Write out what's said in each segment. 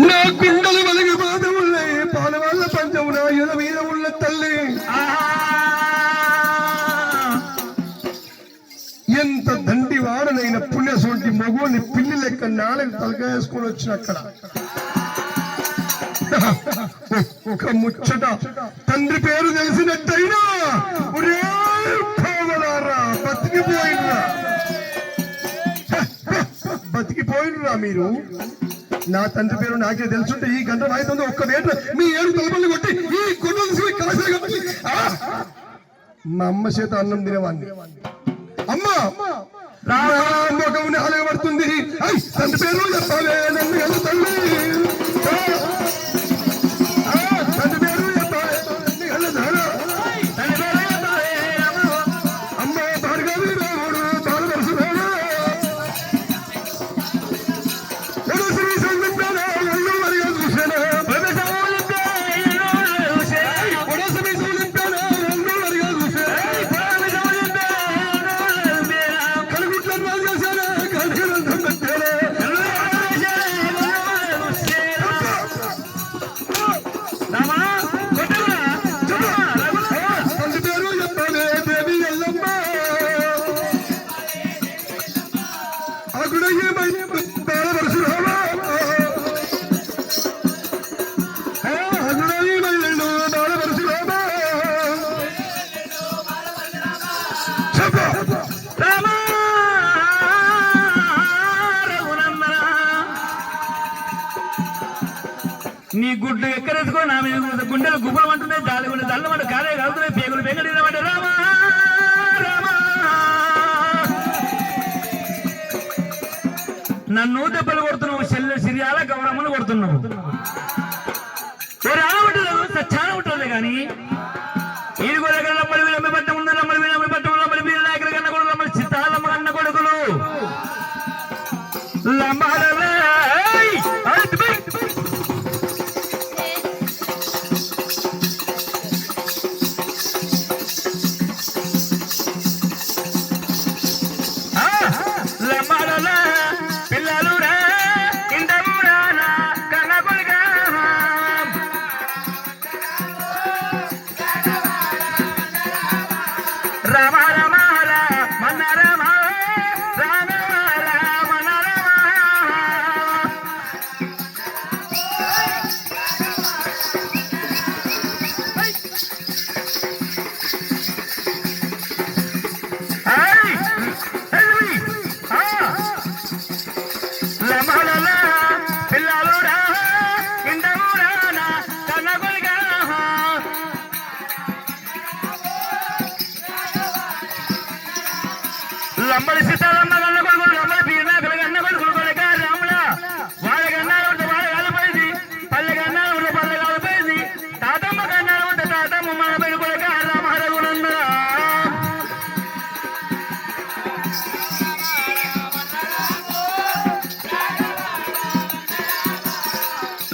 నా కుండలు వెలిగి బాధములే పాలవాళ్ళ పంచము నా ఎద మీద ఉన్న తల్లి. ఎంత దండి వాడనైన పుణ్యసోంటి మగుని పిల్లి లెక్క నాలుగు తలకాయేసుకొని వచ్చిన అక్కడ. ఒక ముచ్చట. తండ్రి పేరు తెలిసినట్టయినా ఒరే బతికిపోయినరా. బతికిపోయినరా మీరు? నా తండ్రి పేరు నాకే తెలుసుంటే ఈ గంట వాయిదంలో ఒక్క వేట మీ ఏడు తలపల్లి కొట్టి ఈ గుడ్డలు తీసుకుని కట్టి. మా అమ్మ చేత అన్నం తినేవాడిని. అమ్మ! రామోగం అలగబడుతుంది. ఐ, తండ్రి పేరు చెప్పాలే నన్ను తల్లి నీ గుడ్డు ఎక్కరేసుకో నా మీద గుండెలు గుబ్బలు అంటున్నాయి దాని గుండె దళ్ళ మంట కాలే కలుగుతున్నాయి పేగులు పెంగడినమాట రామా రామా. నన్ను దెబ్బలు కొడుతున్నావు చెల్లె సిరియాల గౌరమ్మను కొడుతున్నావు. రామ ఉంటుంది సచ్చాన ఉంటుంది కానీ రమ లంబడి సీతారామ కన్న కొడుకులు లంబడి పీనాకులు కన్న కొడుకులు కొడుక రాముల వాళ్ళ కన్నాలు ఉంటే వాళ్ళ కాలిపోయింది పల్లె కన్నాలు ఉంటే పల్లె కాలిపోయింది తాతమ్మ కన్నాలు ఉంటే తాతమ్మ మన పేరు కొడుక రామహరగునంద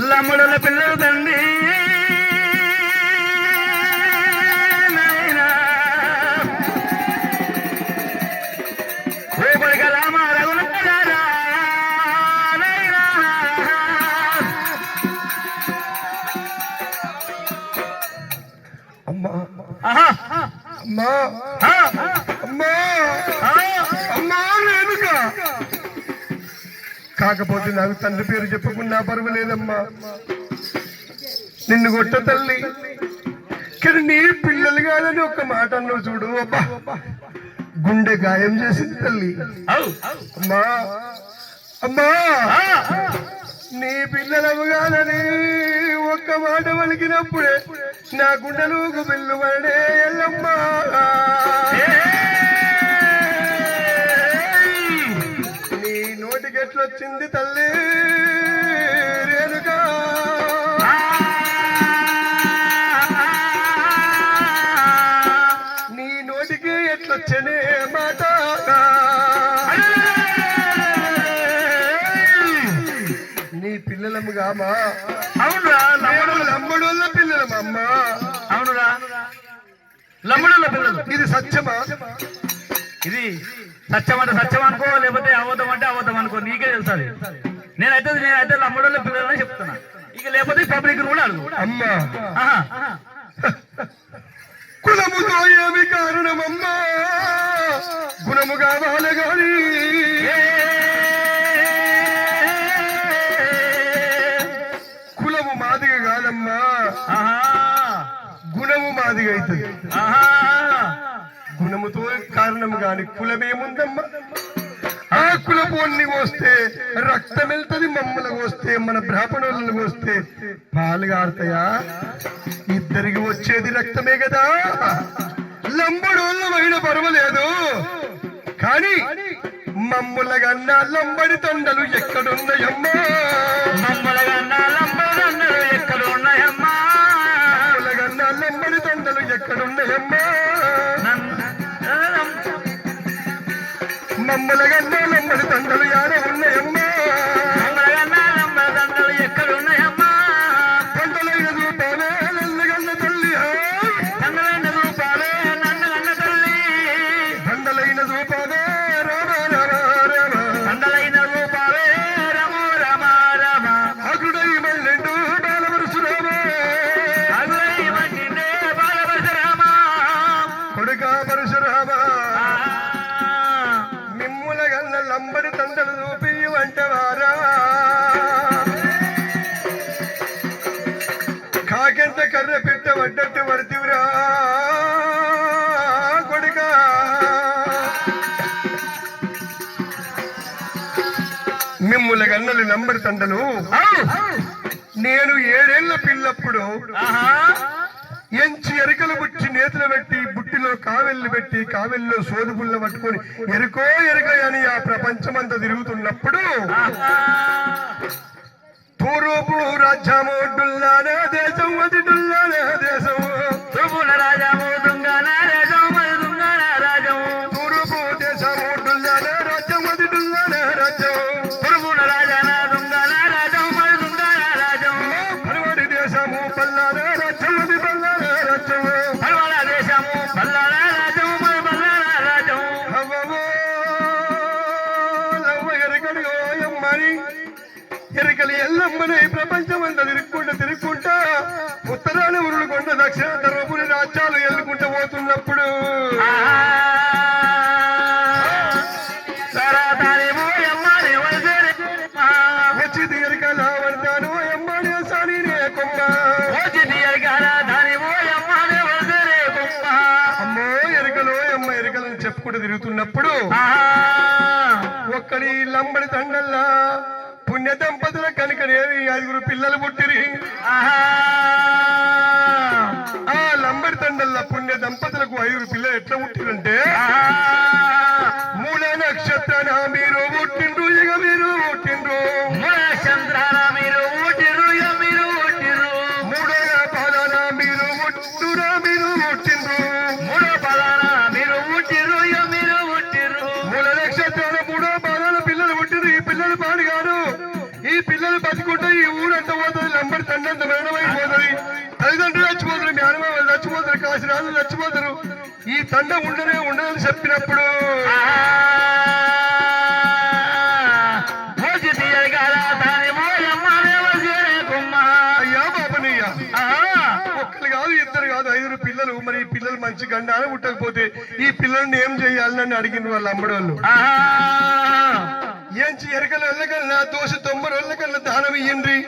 లమ్మడుల పిల్లలు తండ్రి అమ్మా. అమ్మా. అమ్మా కాకపోతే నాకు తండ్రి పేరు చెప్పకుండా పర్వాలేదమ్మా నిన్ను కొట్ట తల్లి. కానీ నీ పిల్లలు కాదని ఒక మాట అన్నావు చూడు అబ్బా. గుండె గాయం చేసింది తల్లి. అమ్మా. అమ్మా. నీ పిల్లలము కాదని ఒక్క మాట వలికినప్పుడే నా గుండెలు బిల్లు పడే ఎల్లమ్మా. నీ నోటికి ఎట్లొచ్చింది తల్లి రేణుగా నీ నోటికి ఎట్లొచ్చనే మాట. నీ పిల్లలముగా అమ్మా పిల్లలమమ్మా అవునురా. లమ్ముడుల పిల్లలు. ఇది సత్యమా? ఇది సత్యం అంటే సత్యం అనుకో లేకపోతే అవతం అంటే అవతం అనుకో నీకే తెలుస్తుంది. నేనైతే నేనైతే లమ్ముడుల పిల్లలని చెప్తున్నా. లేకపోతే పబ్లిక్ కూడా అడుగు. అమ్మా. కులముతో ఏమి కారణమమ్మా? గుణము కావాలి గాని గుణముతో కారణం గాని కులమేముందమ్మా? ఆ కులపోన్ని వస్తే రక్తం వెళ్తుంది మమ్మల్ని వస్తే మన బ్రాహ్మణులను వస్తే పాలు గారుతాయా ఇద్దరికి వచ్చేది రక్తమే కదా. లంబడోళ్ళమైన పర్వలేదు. కానీ మమ్ముల గన్నా లంబడి తొండలు ఎక్కడున్నాయమ్మా? మమ్మల కన్నా లంబడన్నలు మమ్మల గన్నా లంబడి తండలు యాడ ఉన్నాయమ్మా పడితివిరా కొడుక. మిమ్ముల గన్నలు లంబడి తండలు. నేను ఏడేళ్ళ పిల్లప్పుడు ఎంచి ఎరకలు బుట్టి నేతలు పెట్టి బుట్టిలో కావెళ్ళు పెట్టి కావెల్లో సోదు పుల్ల పట్టుకొని ఎరుకో ఎరక అని ఆ ప్రపంచమంతా తిరుగుతున్నప్పుడు పూర్వపు రాజ్యము డుల్లానా దేశం అది ఎల్లమ్మని ప్రపంచం అంతా తిరుక్కుంటా తిరుక్కుంటా ఉత్తరాన ఉరుడు కొండ దక్షిణ ధర్మపురి రాజ్యాలు ఎల్లుకుంటూ పోతున్నప్పుడు. వచ్చి సాని నే కొమ్మ. వచ్చి అమ్మో ఎరకలో అమ్మ ఎరకలని చెప్పుకుంటూ తిరుగుతున్నప్పుడు ఒక్కడి లంబడి తండల్లా పుణ్య దంపతుల కనుకనేవి ఐదుగురు పిల్లలు పుట్టిరి. ఆ లంబడి తండల్లా పుణ్య దంపతులకు ఐదుగురు పిల్లలు ఎట్లా పుట్టిరంటే? మూల నక్షత్రాన మీరు పుట్టిండ్రు ఇక మీరు పుట్టిండ్రు. ఈ పిల్లలు బతుకుంటే ఈ ఊరంతా పోతుంది? లంబడి తండంత మరణమైపోతుంది తల్లిదండ్రులు చచ్చిపోతారు మీ అనుభవాలు చచ్చిపోతారు కాశీరాజులు చచ్చిపోతారు ఈ తండ ఉండనే ఉండదని చెప్పినప్పుడు పిల్లలు. మరి ఈ పిల్లలు మంచి గండాన పుట్టకపోతే ఈ పిల్లల్ని ఏం చేయాలని అడిగిన వాళ్ళు అమ్మడోళ్ళు ಏನ್ ಎರಗಲ ಎಲ್ಲಗಲ್ಲ ದೋಷ ತೊಂಬರ ಎಲ್ಲಗಲ್ಲ ದಾನವಿ ಏನ್ರಿ